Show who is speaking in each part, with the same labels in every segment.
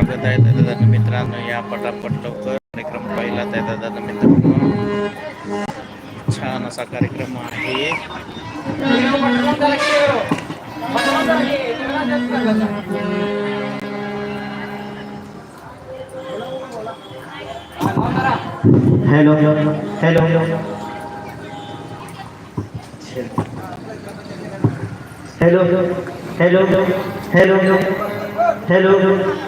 Speaker 1: स्वागत आहे दादा मित्रांनो या पटापट लवकर कार्यक्रम पाहिला आहे दादा मित्रांनो छान असा कार्यक्रम आहे.
Speaker 2: Hello hello hello hello hello hello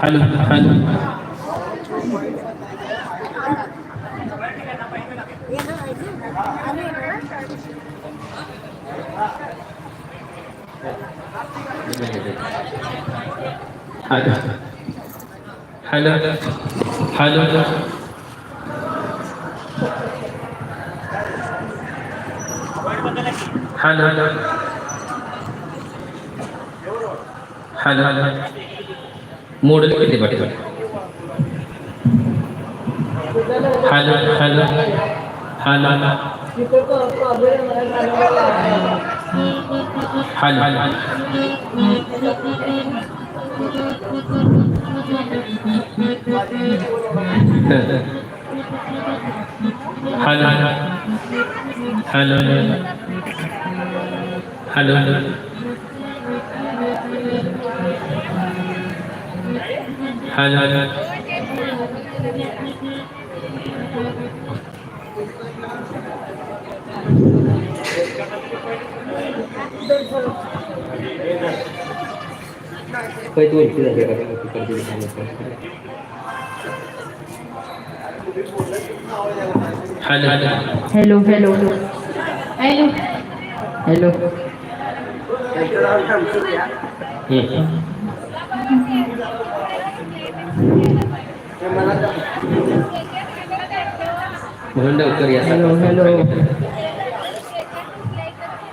Speaker 2: حلو
Speaker 3: حلو hello hello hello hello hello hello model পেতে পারে hello hello hello hello حل. حل. حل. حل. حل. حل
Speaker 4: Păi tu îți dai
Speaker 3: că te pică
Speaker 4: de Hello. Hello, hello. Hello. Hello. Hmm. Mohon
Speaker 2: dokter ya. Hello, hello. hello.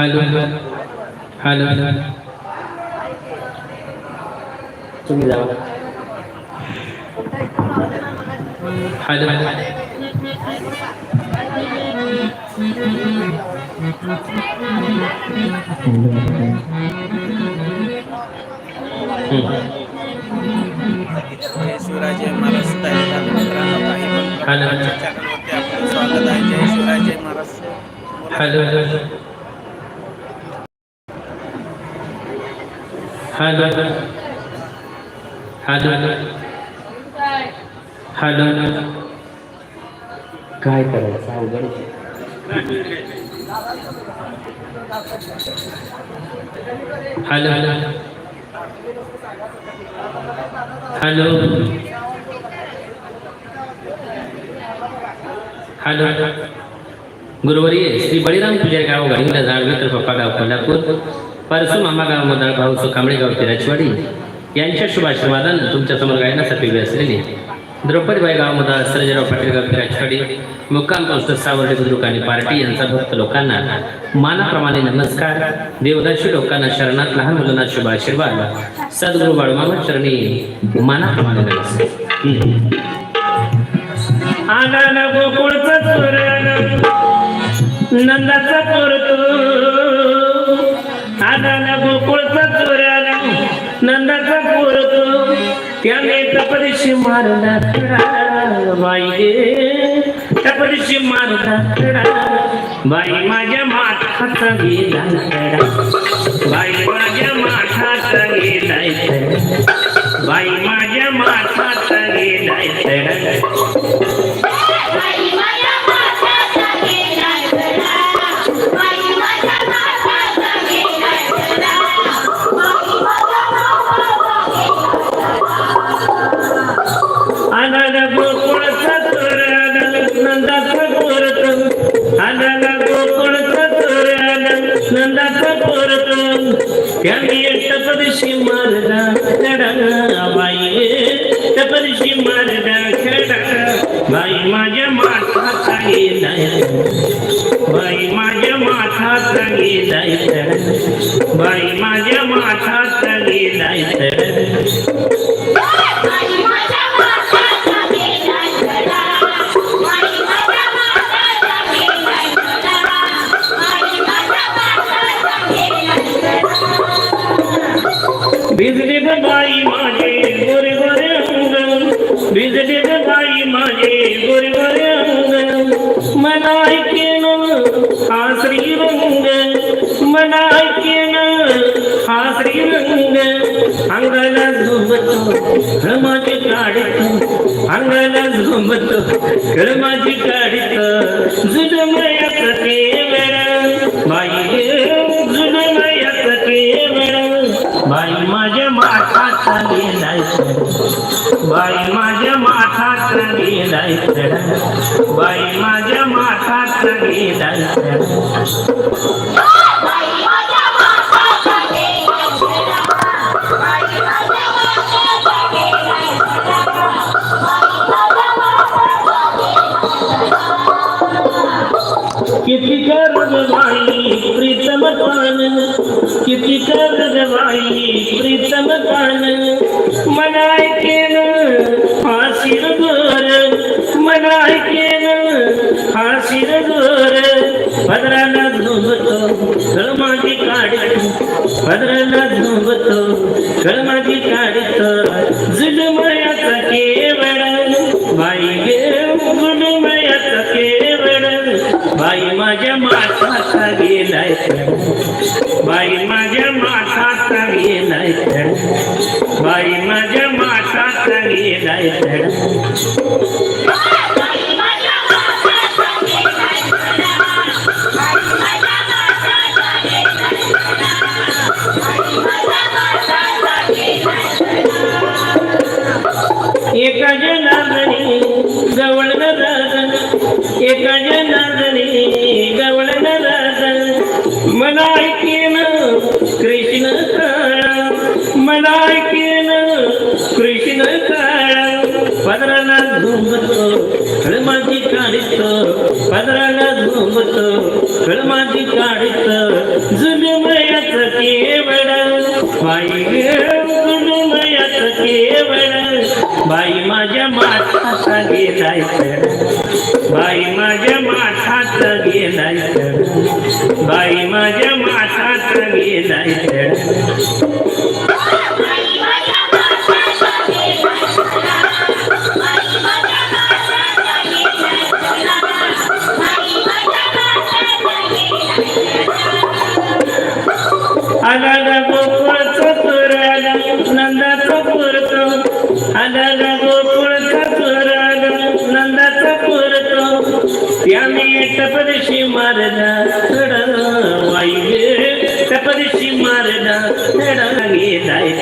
Speaker 1: حلو حلو
Speaker 3: তুমি
Speaker 1: যাও حلو शिवराजे महाराज स्वागत आहे जय Shivraje Maharaj
Speaker 3: hello hello hello hello
Speaker 2: काय करायचं? अवघड.
Speaker 3: Hello hello hello गुरुवारी श्री बळीराम पूजा गाव गाडीला झाड मित्र पप्पा गाव कोल्हापूर. परसू मामागाव मदाळ भाऊ कांबळेगावचे राजवाडी यांच्या शुभाशीर्वादानं तुमच्यासमोर गायनासाठी उभी असलेली द्रौपदीबाई गावमदाळ सर्जराव पाटीलगावची राजवाडी मुक्काम कौशल सावर्डे बुद्रुक आणि पार्टी यांचा भक्त लोकांना मानाप्रमाणे नमस्कार. देवदाशी लोकांना शरणात लहान मुलांना शुभाशीर्वाद सद्गुरु बाळमामा चरणी मानाप्रमाणे नमस्कार.
Speaker 5: नंदाचा त्याने तपदिशी मारला खडा बाई गे तपदिशी मारला बाई माझ्या माठाचा गेला बाई माझ्या माठाचा गेलाय बाई माझ्या माठाचा गेलाय नंदाचा परत त्यांनी टपदिशी मारला खडा बाई. टपदिशी मारला खडा बाई. माझ्या माठाचा गेलाय बाई माझ्या माठाचा गेलाय बाई माझ्या माठाचा गेलाय हा श्रीरंग अंगाला झुंबतो माझी काढीत अंगाला झुंबतो कर माझी काढीत जुजमयात केवळ बाई जुजमयात केवळ. बाई माझ्या माठाचा गेलाय बाई माझ्या माठाचा गेलाय बाई माझ्या माठाचा गेलाय
Speaker 6: बाई
Speaker 5: कर्ज प्रीतम पान किती कर्ज बाई प्रीतम पान मनाय ऐकेन हासीर गोर मनाय ऐकेन हासीर गोर भद्राला झुंबतो कळ काढतो भद्राला झुंबतो कळ काढतो जुलमयाचा केवळ बाई गे जुलमयाचा बाई माझ्या माठाचा गेलाय. बाई माझ्या माठाचा गेलाय. बाई माझ्या माठाचा गेलाय. एका मला ऐकेन कृष्ण मला ऐकेन कृष्ण पदराला माझी काढित पदराला झुंबतो कळ माझी काढित. जुलमयाच केवळ जुलमयाच केवळ बाई माझ्या माठाचा गेलाय बाई माझ्या माठाचा गेलाय बाई माझ्या माठाचा गेलाय
Speaker 6: बाई माझ्या माथ्याचा गेलाय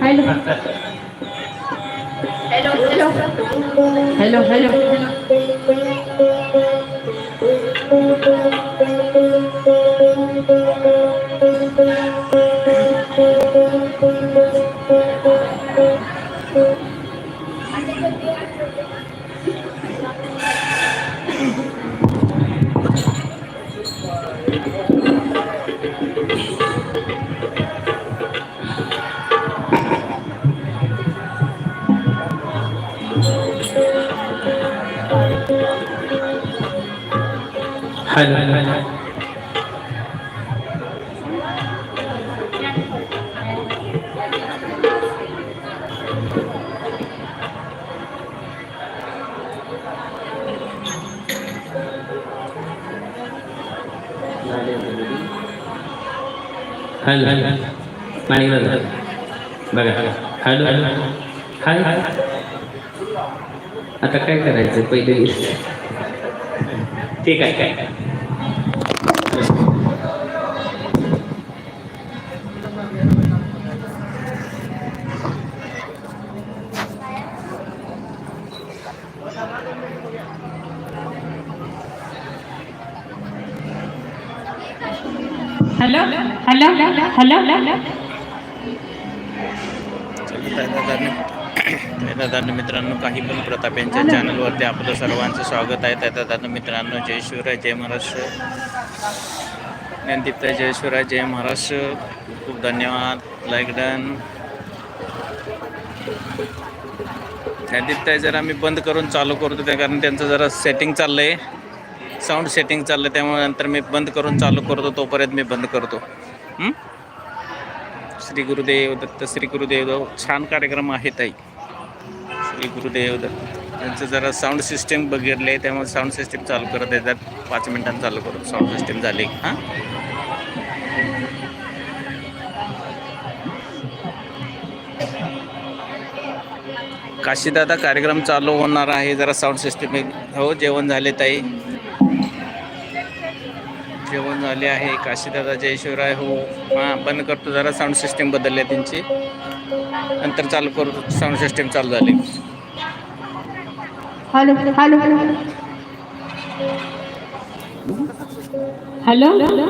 Speaker 4: hello hello hello hello حلو.
Speaker 5: حلو hello Manik बघा. हॅलो. हाय आता काय करायचं? पहिले ठीक आहे काय
Speaker 4: काय हॅलो
Speaker 1: दादा मित्रांनो काही पण प्रताप यांच्या चॅनलवरती आपलं सर्वांचं स्वागत आहे. दादा मित्रांनो जय शिवराय जय महाराष्ट्र. ज्ञानदीप्त जय शिवराय जय महाराष्ट्र. खूप धन्यवाद. लाईक डन ज्ञानदीप्त जरा मी बंद करून चालू करतो त्या कारण त्यांचं जरा सेटिंग चाललं आहे साऊंड सेटिंग चाललं त्यामुळे नंतर मी बंद करून चालू करतो तोपर्यंत मी बंद करतो. हं? श्री गुरुदेव दत्त श्री गुरुदेव छान कार्यक्रम आहे ताई. श्री गुरुदेव दत्त. त्यांचं जरा साऊंड सिस्टीम बघितले त्यामुळे साऊंड सिस्टीम चालू करत येतात. पाच मिनिटांनी चालू करू. साऊंड सिस्टीम झाली. हां? काशीदादा कार्यक्रम चालू होणार आहे. जरा साऊंड सिस्टीम हो जेवण झाले ताई. जेवण झाले आहे काशीदादा जयशिवराय हो. हां बंद करतो जरा साऊंड सिस्टीम बदलली आहे त्यांची. नंतर चालू करतो साऊंड सिस्टीम चालू झाली.
Speaker 4: Hello hello hello. हॅलो?